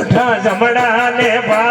ઉઠા જમણા ને ભા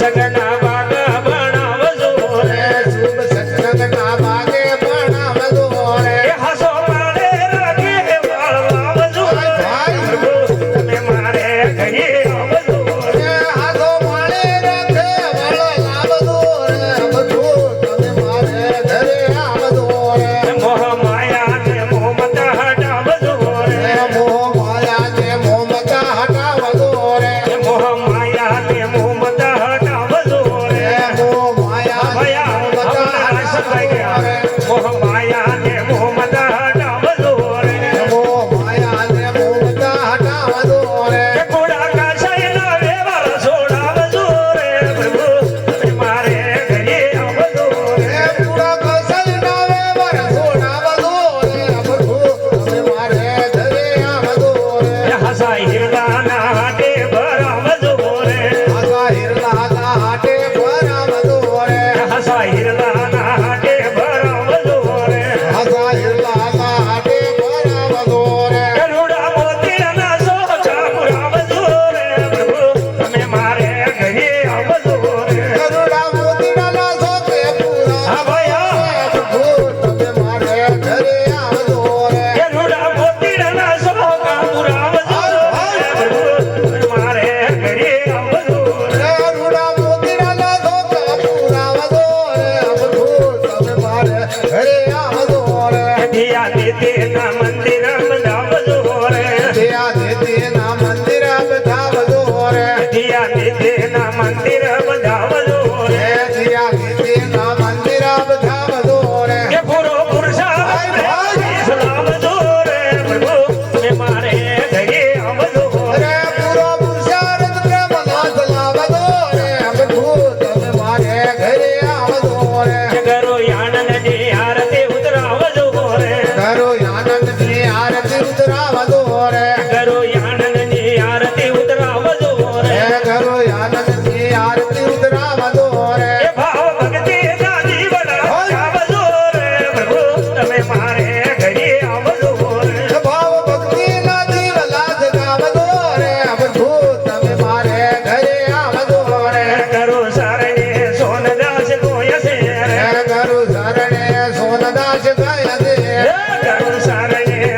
சங்கனா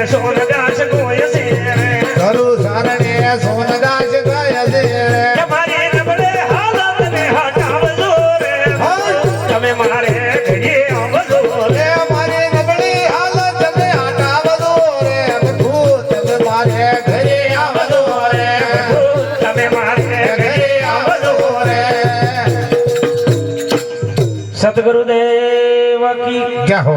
સોનગાશ ગોય સે રે તરુ સારને સોનગાશ થાય રે મારી નબડે હાલત ને હટાવજો રે ઓ તમે મારે ઘરે આવજો રે મારી નબળી હાલત ને હટાવજો રે વિધૂ તમે મારે ઘરે આવજો રે તમે મારે ઘરે આવજો રે સતગુરુ દેવ કી જહો